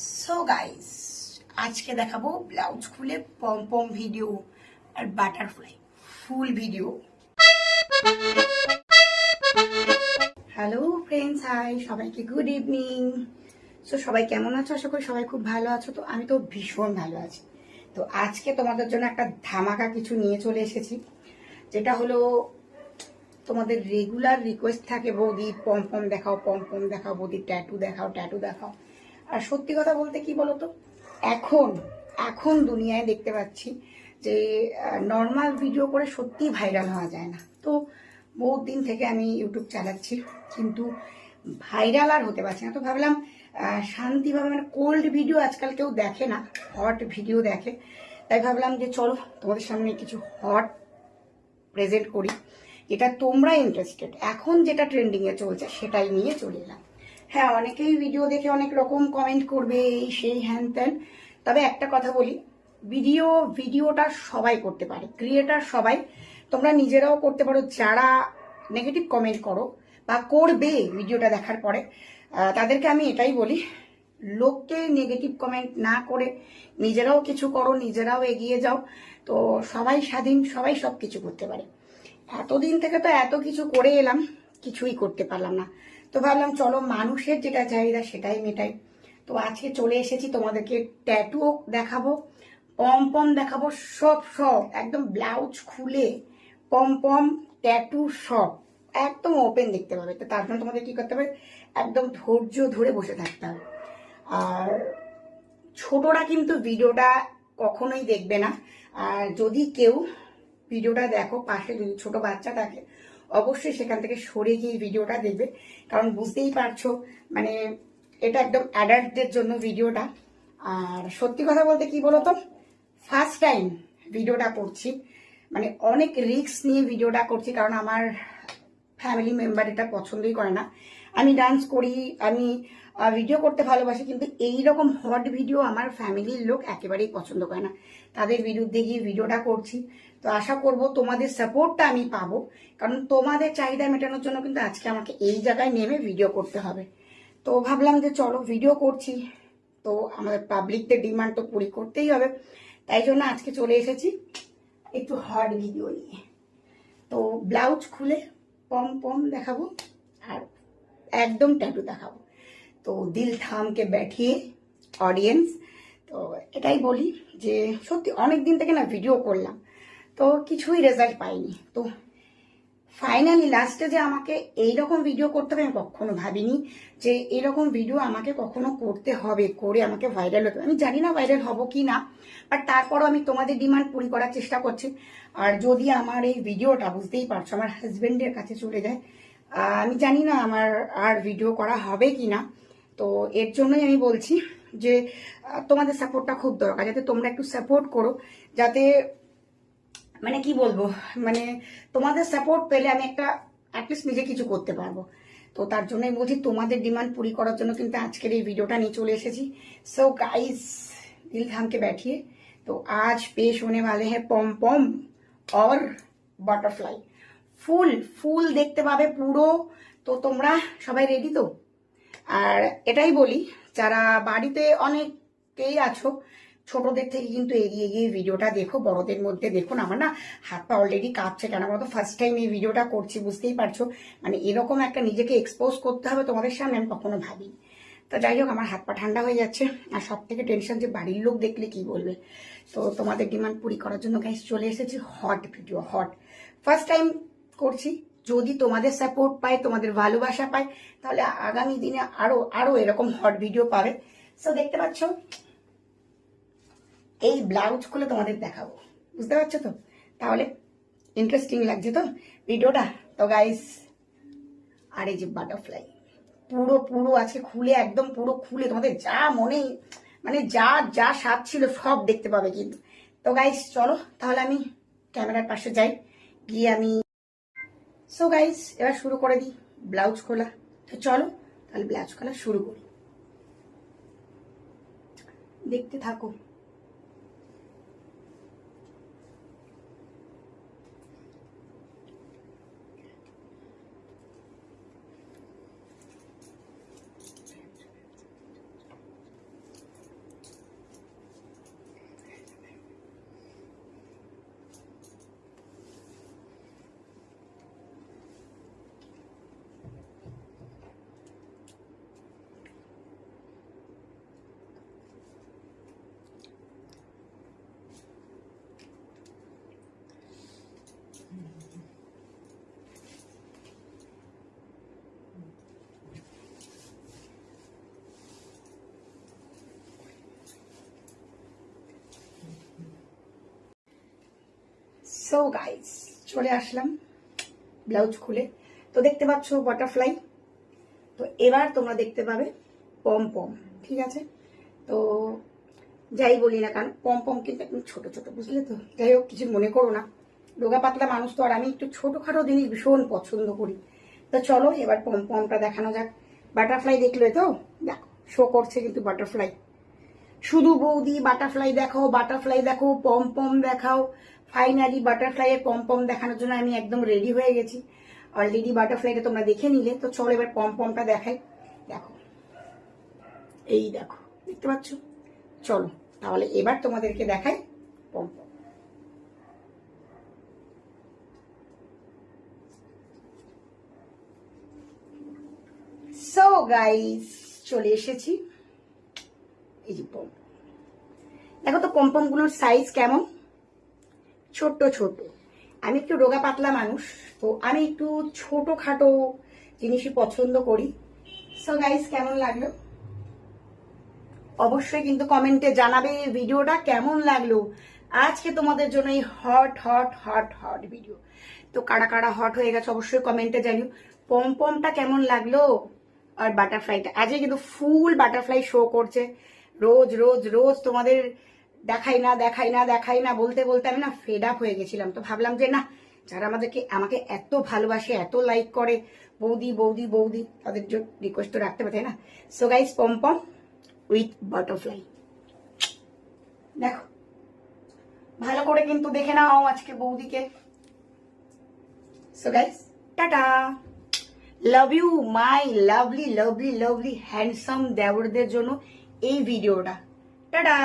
So guys আজকে দেখাবো blouse খুলে পম ভিডিও আর বাটারফ্লাই ফুল ভিডিও হ্যালো ফ্রেন্ডস হাই সবাইকে গুড ইভিনিং সো সবাই কেমন আছো? আশা করি সবাই খুব ভালো আছো। তো, আমি তো ভীষণ ভালো আছি। তো, আজকে তোমাদের জন্য একটা ধামাকা কিছু নিয়ে চলে এসেছি। যেটা হলো, তোমাদের রেগুলার রিকোয়েস্ট থাকে, বৌদি, পম পম দেখাও, পম পম দেখাও, বৌদি ট্যাটু দেখাও ট্যাটু দেখাও। আর সত্যি কথা বলতে কি বলতো? এখন এখন দুনিয়ায় দেখতে পাচ্ছি যে নর্মাল ভিডিও করে সত্যি ভাইরাল হওয়া যায় না। তো বহুত দিন থেকে আমি ইউটিউব চালাচ্ছি, কিন্তু ভাইরাল আর হতে পারছি না। তো ভাবলাম শান্তিভাবে মানে কোল্ড ভিডিও আজকাল কেউ দেখে না হট ভিডিও দেখে। তাই ভাবলাম যে চলো, তোমাদের সামনে কিছু হট প্রেজেন্ট করি, যেটা তোমরা ইন্টারেস্টেড এখন যেটা ট্রেন্ডিংয়ে চলছে, সেটাই নিয়ে চলে এলাম। হ্যাঁ অনেকেই ভিডিও দেখে অনেক রকম কমেন্ট করবে এই সেই হ্যান ত্যান। তবে একটা কথা বলি ভিডিও ভিডিওটা সবাই করতে পারে ক্রিয়েটার সবাই। তোমরা নিজেরাও করতে পারো, যারা নেগেটিভ কমেন্ট করো বা করবে ভিডিওটা দেখার পরে তাদেরকে আমি এটাই বলি, লোককে নেগেটিভ কমেন্ট না করে নিজেরাও কিছু করো, নিজেরাও এগিয়ে যাও। তো সবাই স্বাধীন, সবাই সব কিছু করতে পারে। এতদিন থেকে তো এত কিছু করে এলাম, কিছুই করতে পারলাম না। তো ভাবলাম চলো মানুষের যেটা চাহিদা সেটাই মেটাই। তো আজকে চলে এসেছি, তোমাদেরকে ট্যাটুও দেখাবো পম পম দেখাবো, সব সব, একদম ব্লাউজ খুলে পম পম ট্যাটু সব একদম ওপেন দেখতে পাবে। তো তার জন্য তোমাদের কি করতে হবে? একদম ধৈর্য ধরে বসে থাকতে হবে। আর ছোটরা কিন্তু ভিডিওটা কখনোই দেখবে না। আর যদি কেউ ভিডিওটা দেখো, পাশে যদি ছোট বাচ্চা থাকে অবশ্যই সেখান থেকে সরে গিয়ে ভিডিওটা দেখবে। কারণ বুঝতেই পারছ মানে এটা একদম অ্যাডাল্টদের জন্য ভিডিওটা। আর সত্যি কথা বলতে কি বলতো? ফার্স্ট টাইম ভিডিওটা করছি। মানে অনেক রিক্স নিয়ে ভিডিওটা করছি, কারণ আমার ফ্যামিলি মেম্বার এটা পছন্দই করে না। আমি ডান্স করি, আমি ভিডিও করতে ভালোবাসি, কিন্তু এই রকম হট ভিডিও আমার ফ্যামিলির লোক একেবারেই পছন্দ করে না। তাদের বিরুদ্ধে গিয়ে ভিডিওটা করছি। তো আশা করব তোমাদের সাপোর্টটা আমি পাবো। কারণ তোমাদের চাহিদা মেটানোর জন্য কিন্তু আজকে আমাকে এই জায়গায় নেমে ভিডিও করতে হবে। তো ভাবলাম যে চলো ভিডিও করছি। তো আমাদের পাবলিকদের ডিমান্ড তো পুরি করতেই হবে। তাই জন্য আজকে চলে এসেছি একটু হট ভিডিও নিয়ে। তো ব্লাউজ খুলে পম পম দেখাবো আর একদম ট্যাটু দেখাবো। তো দিল থামকে ব্যাঠিয়ে অডিয়েন্স তো এটাই বলি যে সত্যি অনেক দিন থেকে না ভিডিও করলাম, তো কিছুই রেজাল্ট পাইনি। তো ফাইনালি লাস্টে যে আমাকে এই রকম ভিডিও করতে হবে আমি কখনো ভাবিনি যে এরকম ভিডিও আমাকে কখনো করতে হবে, করে আমাকে ভাইরাল হতে আমি জানি না ভাইরাল হব কি না বাট তারপরও আমি তোমাদের ডিমান্ড পুরি করার চেষ্টা করছি। আর যদি আমার এই ভিডিওটা বুঝতেই পারছ, আমার হাজব্যান্ডের কাছে চলে যায় আমি জানি না আমার আর ভিডিও করা হবে কি না। তো এর জন্যই আমি বলছি যে তোমাদের সাপোর্টটা খুব দরকার, যাতে তোমরা একটু সাপোর্ট করো, যাতে মানে কি বলব মানে তোমাদের সাপোর্ট পেলে আমি একটা অ্যাটলিস্ট নিজে কিছু করতে পারব। তো তার জন্যই বলছি, তোমাদের ডিমান্ড পুরি করার জন্য কিন্তু আজকের এই ভিডিওটা নিয়ে চলে এসেছি। সো গাইস দিল থামকে ব্যাঠিয়ে, তো আজ পেশ হনে वाले হে পম পম অর বাটারফ্লাই ফুল ফুল দেখতে পাবে পুরো, তো তোমরা সবাই রেডি তো? আর এটাই বলি, যারা বাড়িতে অনেকেই আছো, ছোটদের থেকে কিন্তু এগিয়ে গিয়ে ভিডিওটা দেখো, বড়দের মধ্যে দেখুন, আমার না হাত পা অলরেডি কাঁপছে কেন বলতো ফার্স্ট টাইম এই ভিডিওটা করছি, বুঝতেই পারছ? মানে এরকম একটা নিজেকে এক্সপোজ করতে হবে তোমাদের সামনে, আমি কখনো ভাবি তো যাই হোক, আমার হাত পা ঠান্ডা হয়ে যাচ্ছে, আর সব থেকে টেনশন যে বাড়ির লোক দেখলে কি বলবে? তো তোমাদের ডিমান্ড পুরি করার জন্য গাইস চলে এসেছি hot video hot first time করছি যদি তোমাদের সাপোর্ট পাই তোমাদের ভালোবাসা পাই তাহলে আগামী দিনে আরও আরও এরকম হট ভিডিও পাবে। সো দেখতে পাচ্ছ, এই ব্লাউজ খুলে তোমাদের দেখাবো। বুঝতে পারছ তো? তাহলে ইন্টারেস্টিং লাগছে তো ভিডিওটা? তো গাইস আর এই যে বাটারফ্লাই পুরো পুরো আজকে খুলে, একদম পুরো খুলে তোমাদের যা মনে মানে যা যা স্বাদ ছিল সব দেখতে পাবে কিন্তু। তো গাইস চলো, তাহলে আমি ক্যামেরার পাশে যাই, গিয়ে আমি সো গাইস এবার শুরু করে দিই ব্লাউজ খোলা। তো চলো, তাহলে ব্লাউজ খোলা শুরু করি। দেখতে থাকো। সো গাইস চলে আসলাম ব্লাউজ খুলে। তো দেখতে পাচ্ছ বাটারফ্লাই তো এবার তোমরা দেখতে পাবে পম পম, ঠিক আছে? তো যাই বলি না কারণ পম পম কিন্তু একদম ছোট ছোট, বুঝলে তো? যাই হোক, কিছু মনে করো না। রোগা পাতলা মানুষ তো আর আমি একটু ছোটখাটো জিনিস ভীষণ পছন্দ করি। তো চলো, এবার পম পমটা দেখানো যাক। বাটারফ্লাই দেখলে তো? দেখো শো করছে কিন্তু বাটারফ্লাই শুধু বৌদি বাটারফ্লাই দেখাও বাটারফ্লাই দেখো পম পম দেখাও। ফাইনালি বাটারফ্লাই এর পম পম দেখানোর জন্য আমি একদম রেডি হয়ে গেছি। অলরেডি বাটারফ্লাইটা তোমরা দেখে নিলে। তো চলো এবার পম পমটা দেখাই। দেখো। এই দেখো। দেখতে পাচ্ছ? চলো। তাহলে এবার তোমাদেরকে দেখাই পম পম সো গাইস চলে এসেছি। এই যে পম দেখো তো পমপমগুলোর সাইজ কেমন? ছোট্ট ছোট আমি একটু রোগা পাতলা মানুষ, তো আমি একটু ছোটখাটো জিনিসই পছন্দ করি। সো গাইস কেমন লাগল? অবশ্যই কিন্তু কমেন্টে জানাবে ভিডিওটা কেমন লাগল। আজকে তোমাদের জন্য এই hot hot hot hot video তো কারা কারা হট হয়ে গেছে অবশ্যই কমেন্টে জানিও। পম, পমটা কেমন লাগল? আর বাটারফ্লাইটা আজকে কিন্তু ফুল বাটারফ্লাই শো করছে। রোজ রোজ রোজ তোমাদের দেখাই না দেখাই না দেখাই না, বলতে বলতে আমি না ফেড আপ হয়ে গেছিলাম। তো ভাবলাম যে না, যারা আমাদেরকে, আমাকে এত ভালোবাসে, এত লাইক করে, বৌদি বৌদি বৌদি, তাদের জন্য রিকোয়েস্ট তো রাখতে পারে না? So guys pom pom with butterfly দেখো, ভালো করে কিন্তু দেখে নাও আজকে বৌদিকে। So guys tata. Love you my lovely lovely lovely handsome দেবরদের জন্য এই ভিডিওটা টাটা।